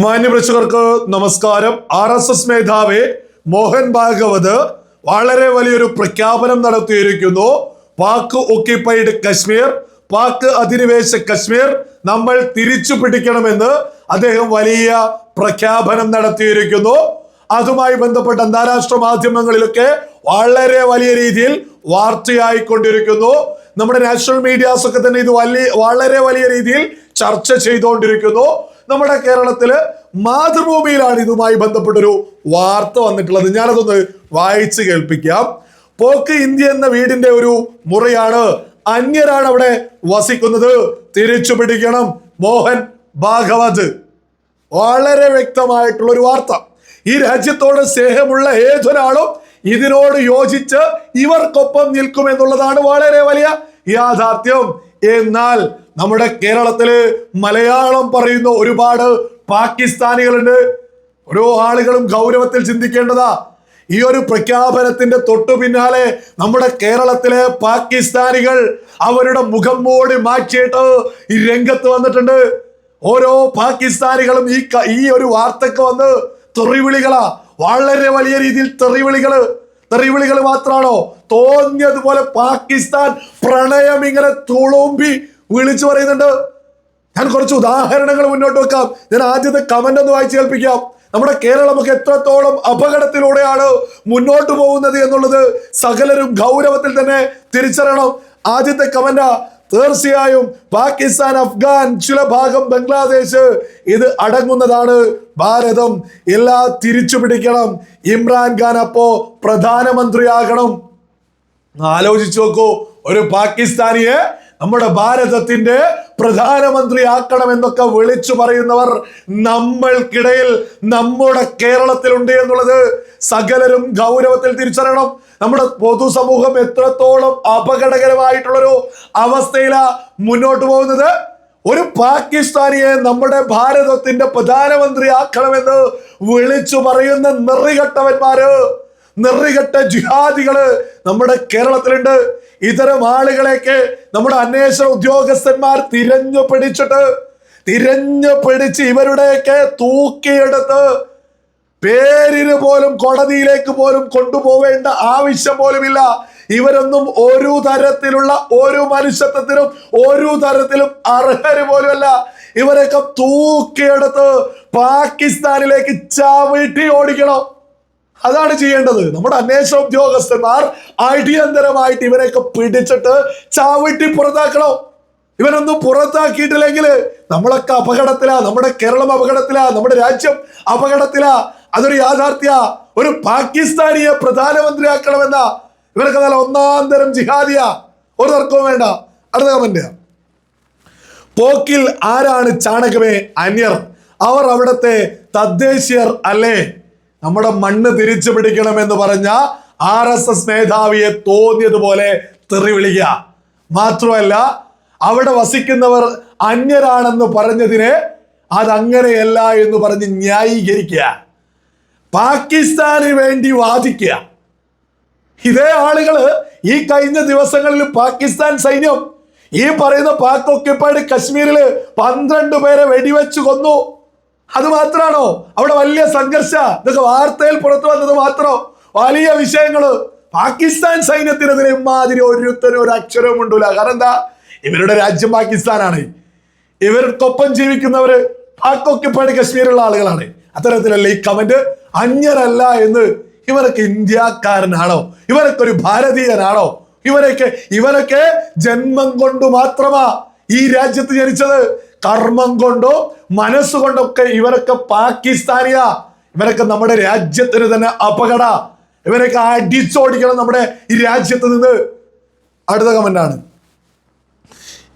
മാന്യപ്രേക്ഷകർക്ക് നമസ്കാരം. R S S മേധാവി മോഹൻ ഭാഗവത് വളരെ വലിയൊരു പ്രഖ്യാപനം നടത്തിയിരിക്കുന്നു. പാക് ഒക്യുപൈഡ് കശ്മീർ പാക് അധിനിവേശ കശ്മീർ നമ്മൾ തിരിച്ചു പിടിക്കണമെന്ന് അദ്ദേഹം വലിയ പ്രഖ്യാപനം നടത്തിയിരിക്കുന്നു. അതുമായി ബന്ധപ്പെട്ട അന്താരാഷ്ട്ര മാധ്യമങ്ങളിലൊക്കെ വളരെ വലിയ രീതിയിൽ വാർത്തയായിക്കൊണ്ടിരിക്കുന്നു. നമ്മുടെ നാഷണൽ മീഡിയാസ് ഒക്കെ തന്നെ ഇത് വലിയ വളരെ വലിയ രീതിയിൽ ചർച്ച ചെയ്തുകൊണ്ടിരിക്കുന്നു. നമ്മുടെ കേരളത്തിൽ മാതൃഭൂമിയിലാണ് ഇതുമായി ബന്ധപ്പെട്ടൊരു വാർത്ത വന്നിട്ടുള്ളത്. ഞാനതൊന്ന് വായിച്ചു കേൾപ്പിക്കാം. പോക്ക് ഇന്ത്യ എന്ന വീടിന്റെ ഒരു മുറിയാണ് അന്യരാണ് അവിടെ വസിക്കുന്നത്. തിരിച്ചു പിടിക്കണം. മോഹൻ ഭാഗവത്. വളരെ വ്യക്തമായിട്ടുള്ള ഒരു വാർത്ത. ഈ രാജ്യത്തോട് സ്നേഹമുള്ള ഏതൊരാളും ഇതിനോട് യോജിച്ച് ഇവർക്കൊപ്പം നിൽക്കും എന്നുള്ളതാണ് വളരെ വലിയ യാഥാർത്ഥ്യം. എന്നാൽ നമ്മുടെ കേരളത്തിൽ മലയാളം പറയുന്ന ഒരുപാട് പാകിസ്ഥാനികളുണ്ട്. ഓരോ ആളുകളും ഗൗരവത്തിൽ ചിന്തിക്കേണ്ടതാ. ഈ ഒരു പ്രഖ്യാപനത്തിന്റെ തൊട്ടു പിന്നാലെ നമ്മുടെ കേരളത്തിലെ പാകിസ്ഥാനികൾ അവരുടെ മുഖം മൂടി മാറ്റിയിട്ട് ഈ രംഗത്ത് വന്നിട്ടുണ്ട്. ഓരോ പാകിസ്ഥാനികളും ഈ ഈ ഒരു വാർത്തക്ക് വന്ന് തെറിവിളികളാ. വളരെ വലിയ രീതിയിൽ തെറിവിളികൾ. തെറിവിളികൾ മാത്രമാണോ തോന്നിയതുപോലെ പാകിസ്ഥാൻ പ്രണയം ഇങ്ങനെ തുളുമ്പി വിളിച്ചു പറയുന്നുണ്ട്. ഞാൻ കുറച്ച് ഉദാഹരണങ്ങൾ മുന്നോട്ട് വെക്കാം. ഞാൻ ആദ്യത്തെ കമന്റ് ഒന്ന് വായിച്ചു കേൾപ്പിക്കാം. നമ്മുടെ കേരളമൊക്കെ എത്രത്തോളം അപകടത്തിലൂടെയാണ് മുന്നോട്ട് പോകുന്നത് എന്നുള്ളത് സകലരും ഗൗരവത്തിൽ തന്നെ തിരിച്ചറിയണം. ആദ്യത്തെ കമന്റ തീർച്ചയായും പാകിസ്ഥാൻ അഫ്ഗാൻ ചില ഭാഗം ബംഗ്ലാദേശ് ഇത് അടങ്ങുന്നതാണ് ഭാരതം. എല്ലാ തിരിച്ചു പിടിക്കണം. ഇമ്രാൻഖാൻ അപ്പോ പ്രധാനമന്ത്രിയാകണം. ആലോചിച്ചു നോക്കൂ ഒരു പാകിസ്ഥാനിയെ നമ്മുടെ ഭാരതത്തിന്റെ പ്രധാനമന്ത്രി ആക്കണം എന്നൊക്കെ വിളിച്ചു പറയുന്നവർ നമ്മൾക്കിടയിൽ നമ്മുടെ കേരളത്തിലുണ്ട് എന്നുള്ളത് സകലരും ഗൗരവത്തിൽ തിരിച്ചറിയണം. നമ്മുടെ പൊതുസമൂഹം എത്രത്തോളം അപകടകരമായിട്ടുള്ളൊരു അവസ്ഥയിലാ മുന്നോട്ട് പോകുന്നത്. ഒരു പാകിസ്ഥാനിയെ നമ്മുടെ ഭാരതത്തിന്റെ പ്രധാനമന്ത്രി ആക്കണമെന്ന് വിളിച്ചു പറയുന്ന നെറികെട്ടവന്മാര് നെറികെട്ട ജിഹാദികൾ നമ്മുടെ കേരളത്തിലുണ്ട്. ഇത്തരം ആളുകളെയൊക്കെ നമ്മുടെ അന്വേഷണ ഉദ്യോഗസ്ഥന്മാർ തിരഞ്ഞു പിടിച്ചിട്ട് തിരഞ്ഞു പിടിച്ച് ഇവരുടെയൊക്കെ തൂക്കിയെടുത്ത് പേരിന് പോലും കോടതിയിലേക്ക് പോലും കൊണ്ടുപോവേണ്ട ആവശ്യം പോലുമില്ല. ഇവരൊന്നും ഒരു തരത്തിലുള്ള ഒരു മനുഷ്യത്വത്തിനും ഒരു തരത്തിലും അർഹര് പോലുമല്ല. ഇവരൊക്കെ തൂക്കിയെടുത്ത് പാകിസ്ഥാനിലേക്ക് ചവിട്ടി ഓടിക്കണം. അതാണ് ചെയ്യേണ്ടത്. നമ്മുടെ അന്വേഷണ ഉദ്യോഗസ്ഥന്മാർ അടിയന്തരമായിട്ട് ഇവരെയൊക്കെ പിടിച്ചിട്ട് ചാവിട്ടി പുറത്താക്കണം. ഇവനൊന്നും പുറത്താക്കിയിട്ടില്ലെങ്കിൽ നമ്മളൊക്കെ അപകടത്തിലാ നമ്മുടെ കേരളം അപകടത്തിലാ നമ്മുടെ രാജ്യം അപകടത്തിലാ. അതൊരു യാഥാർത്ഥ്യ. ഒരു പാകിസ്ഥാനിയെ പ്രധാനമന്ത്രിയാക്കണമെന്ന ഇവരൊക്കെ നല്ല ഒന്നാം തരം ജിഹാദിയ. ഒരു തർക്കവും വേണ്ട. അടുത്ത കമന്റ് പോക്കിൽ ആരാണ് ചാണകമേ അന്യർ? അവർ അവിടത്തെ തദ്ദേശീയർ അല്ലേ? നമ്മുടെ മണ്ണ് തിരിച്ചു പിടിക്കണം എന്ന് പറഞ്ഞ ആർ എസ് എസ് മേധാവിയെ തോന്നിയതുപോലെ തെറി വിളിക്കുക. മാത്രമല്ല അവിടെ വസിക്കുന്നവർ അന്യരാണെന്ന് പറഞ്ഞതിനെ അതങ്ങനെയല്ല എന്ന് പറഞ്ഞ് ന്യായീകരിക്കുക. പാകിസ്ഥാന് വേണ്ടി വാദിക്കുക. ഇതേ ആളുകൾ ഈ കഴിഞ്ഞ ദിവസങ്ങളിൽ പാകിസ്ഥാൻ സൈന്യം ഈ പറയുന്ന പാക് ഒക്കെപ്പാട് കശ്മീരിൽ പന്ത്രണ്ട് പേരെ വെടിവെച്ച് കൊന്നു. അത് മാത്രാണോ? അവിടെ വലിയ സംഘർഷ. ഇതൊക്കെ വാർത്തയിൽ പുറത്തു വന്നത് മാത്രം. വലിയ വിഷയങ്ങൾ. പാകിസ്ഥാൻ സൈന്യത്തിനെതിരെ ഇമാതിരി ഒരുത്തരും ഒരു അക്ഷരവും ഉണ്ടല്ല കാരണം എന്താ? ഇവരുടെ രാജ്യം പാകിസ്ഥാനാണ്. ഇവർക്കൊപ്പം ജീവിക്കുന്നവര് പാക് ഒക്യുപ്പൈഡ് കശ്മീരുള്ള ആളുകളാണ്. അത്തരത്തിലല്ല ഈ കമന്റ്? അന്യരല്ല എന്ന് ഇവരൊക്കെ ഇന്ത്യക്കാരനാണോ? ഇവരൊക്കെ ഒരു ഭാരതീയനാണോ? ഇവരൊക്കെ ഇവരൊക്കെ ജന്മം കൊണ്ട് മാത്രമാ ഈ രാജ്യത്ത് ജനിച്ചത്. കർമ്മം കൊണ്ടോ മനസ്സുകൊണ്ടൊക്കെ ഇവരൊക്കെ പാകിസ്ഥാനിയ. ഇവരൊക്കെ നമ്മുടെ രാജ്യത്തിന് തന്നെ അപകട. ഇവരൊക്കെ അടിച്ചോടിക്കണം നമ്മുടെ ഈ രാജ്യത്ത് നിന്ന്. അടുത്ത കമന്റാണ്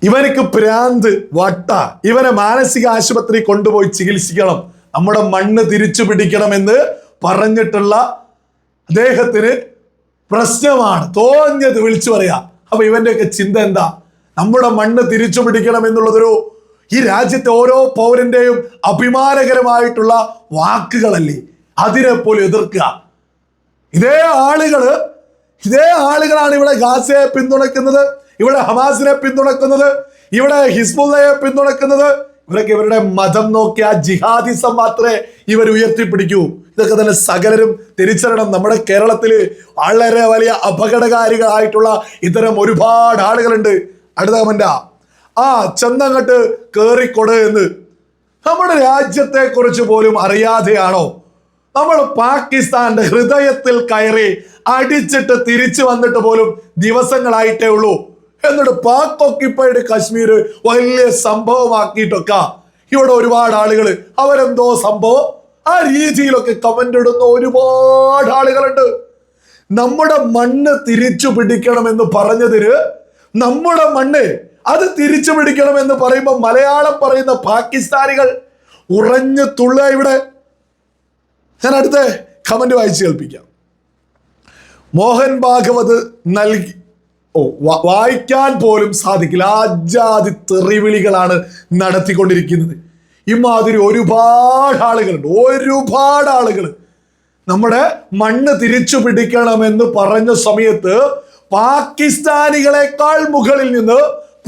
ഇവനക്ക് പ്രാന്ത് വട്ട. ഇവനെ മാനസിക ആശുപത്രി കൊണ്ടുപോയി ചികിത്സിക്കണം. നമ്മുടെ മണ്ണ് തിരിച്ചു പിടിക്കണമെന്ന് പറഞ്ഞിട്ടുള്ള അദ്ദേഹത്തിന് പ്രശ്നമാണ്. തോന്നിയത് വിളിച്ചു പറയാ. അപ്പൊ ഇവന്റെയൊക്കെ ചിന്ത എന്താ? നമ്മുടെ മണ്ണ് തിരിച്ചു പിടിക്കണം എന്നുള്ളതൊരു ഈ രാജ്യത്തെ ഓരോ പൗരന്റെയും അഭിമാനകരമായിട്ടുള്ള വാക്കുകളല്ലേ? അതിനെ പോലും എതിർക്കുക. ഇതേ ആളുകൾ ഇതേ ആളുകളാണ് ഇവിടെ ഗാസയെ പിന്തുണയ്ക്കുന്നത് ഇവിടെ ഹമാസിനെ പിന്തുണയ്ക്കുന്നത് ഇവിടെ ഹിസ്ബുള്ളയെ പിന്തുണയ്ക്കുന്നത്. ഇവരൊക്കെ ഇവരുടെ മതം നോക്കിയ ജിഹാദിസം മാത്രമേ ഇവർ ഉയർത്തിപ്പിടിക്കൂ. ഇതൊക്കെ തന്നെ സകലരും തിരിച്ചറിയണം. നമ്മുടെ കേരളത്തിൽ വളരെ വലിയ അപകടകാരികളായിട്ടുള്ള ഇത്തരം ഒരുപാട് ആളുകളുണ്ട്. അടുത്ത കമന്റാ ആ ചെന്നങ്ങട്ട് കേറിക്കൊട് എന്ന്. നമ്മുടെ രാജ്യത്തെ കുറിച്ച് പോലും അറിയാതെയാണോ? നമ്മൾ പാകിസ്ഥാന്റെ ഹൃദയത്തിൽ കയറി അടിച്ചിട്ട് തിരിച്ചു വന്നിട്ട് പോലും ദിവസങ്ങളായിട്ടേ ഉള്ളൂ. എന്നിട്ട് പാക് ഒക്കിപ്പൈഡ് കാശ്മീർ വലിയ സംഭവമാക്കിയിട്ടൊക്കെ. ഇവിടെ ഒരുപാട് ആളുകൾ അവരെന്തോ സംഭവം? ആ രീതിയിലൊക്കെ കമന്റ് ഇടുന്ന ഒരുപാട് ആളുകളുണ്ട്. നമ്മുടെ മണ്ണ് തിരിച്ചു പിടിക്കണം എന്ന് പറഞ്ഞതിന് നമ്മുടെ മണ്ണ് അത് തിരിച്ചു പിടിക്കണം എന്ന് പറയുമ്പോൾ മലയാളം പറയുന്ന പാകിസ്ഥാനികൾ ഉറഞ്ഞു തുള്ള ഇവിടെ. ഞാൻ അടുത്ത കമന്റ് വായിച്ച് കേൾപ്പിക്കാം. മോഹൻ ഭാഗവത് നൽകി ഓ വായിക്കാൻ പോലും സാധിക്കില്ല. ആജാതി തെറിവിളികളാണ് നടത്തിക്കൊണ്ടിരിക്കുന്നത്. ഇമാതിരി ഒരുപാട് ആളുകളുണ്ട് ഒരുപാട് ആളുകൾ നമ്മുടെ മണ്ണ് തിരിച്ചു പിടിക്കണമെന്ന് പറഞ്ഞ സമയത്ത് പാകിസ്ഥാനികളെക്കാൾ മുകളിൽ നിന്ന്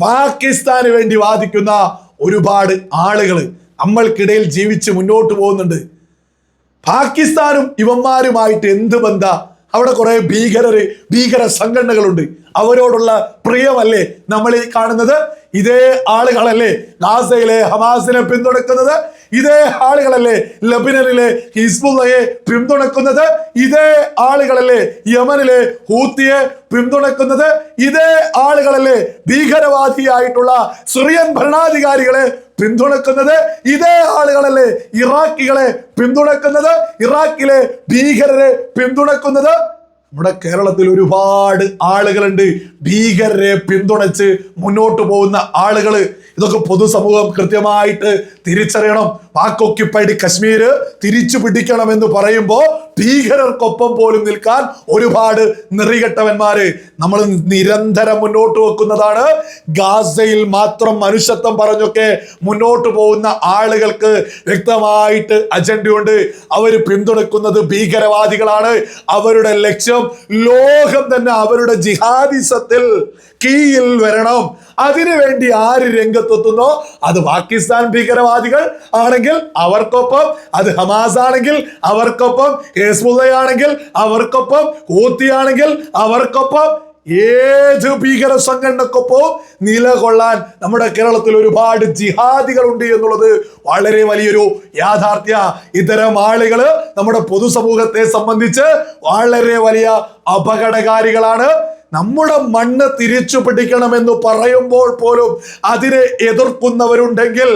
പാകിസ്ഥാന് വേണ്ടി വാദിക്കുന്ന ഒരുപാട് ആളുകൾ നമ്മൾക്കിടയിൽ ജീവിച്ച് മുന്നോട്ട് പോകുന്നുണ്ട്. പാകിസ്ഥാനും ഇവന്മാരുമായിട്ട് എന്ത് ബന്ധ? അവിടെ കുറെ ഭീകരര് ഭീകര സംഘടനകളുണ്ട്. അവരോടുള്ള പ്രിയമല്ലേ നമ്മൾ ഈ കാണുന്നത്? ഇതേ ആളുകളല്ലേ ഗാസയിലെ ഹമാസിനെ പിന്തുണക്കുന്നത്. ഇതേ ആളുകളല്ലേ ലബിനനിലെ ഹിസ്ബുള്ളയെ പിന്തുണക്കുന്നത്. ഇതേ ആളുകളല്ലേ യമനിലെ ഹൂത്തിയെ പിന്തുണക്കുന്നത്. ഇതേ ആളുകളല്ലേ ഭീകരവാദിയായിട്ടുള്ള സിറിയൻ ഭരണാധികാരികളെ പിന്തുണക്കുന്നത്. ഇതേ ആളുകളല്ലേ ഇറാഖികളെ പിന്തുണക്കുന്നത്. ഇറാഖിലെ ഭീകരരെ പിന്തുണക്കുന്നത്. നമ്മുടെ കേരളത്തിൽ ഒരുപാട് ആളുകളുണ്ട്. ഭീകരരെ പിന്തുണച്ച് മുന്നോട്ട് പോകുന്ന ആളുകൾ. ഇതൊക്കെ പൊതുസമൂഹം കൃത്യമായിട്ട് തിരിച്ചറിയണം. പാക് ഓക്യുപ്പൈഡ് കശ്മീര് തിരിച്ചു പിടിക്കണമെന്ന് പറയുമ്പോൾ ഭീകരർക്കൊപ്പം പോലും നിൽക്കാൻ ഒരുപാട് നെറികെട്ടവന്മാര് നമ്മൾ നിരന്തരം മുന്നോട്ട് വെക്കുന്നതാണ്. ഗാസയിൽ മാത്രം മനുഷ്യത്വം പറഞ്ഞൊക്കെ മുന്നോട്ട് പോകുന്ന ആളുകൾക്ക് വ്യക്തമായിട്ട് അജണ്ടയുണ്ട്. അവർ പിന്തുണക്കുന്നത് ഭീകരവാദികളാണ്. അവരുടെ ലക്ഷ്യം ലോകം തന്നെ അവരുടെ ജിഹാദിസത്തിൽ കീയിൽ വരണം. അതിനുവേണ്ടി ആര് രംഗത്തെത്തുന്നോ? അത് പാകിസ്ഥാൻ ഭീകരവാദികൾ ആണെങ്കിൽ അവർക്കൊപ്പം അത് ഹമാസ് ആണെങ്കിൽ അവർക്കൊപ്പം ഹേസ്ബുള്ളയാണെങ്കിൽ അവർക്കൊപ്പം കൂത്തിയാണെങ്കിൽ അവർക്കൊപ്പം ഏത് ഭീകര സംഘടനക്കൊപ്പം നിലകൊള്ളാൻ നമ്മുടെ കേരളത്തിൽ ഒരുപാട് ജിഹാദികളുണ്ട് എന്നുള്ളത് വളരെ വലിയൊരു യാഥാർത്ഥ്യ. ഇത്തരം ആളുകൾ നമ്മുടെ പൊതുസമൂഹത്തെ സംബന്ധിച്ച് വളരെ വലിയ അപകടകാരികളാണ്. നമ്മുടെ മണ്ണ് തിരിച്ചു പിടിക്കണം എന്ന് പറയുമ്പോൾ പോലും അതിനെ എതിർക്കുന്നവരുണ്ടെങ്കിൽ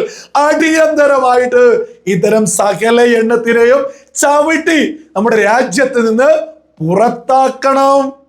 അടിയന്തരമായിട്ട് ഇത്തരം സകല എണ്ണത്തിനെയും ചവിട്ടി നമ്മുടെ രാജ്യത്ത് നിന്ന് പുറത്താക്കണം.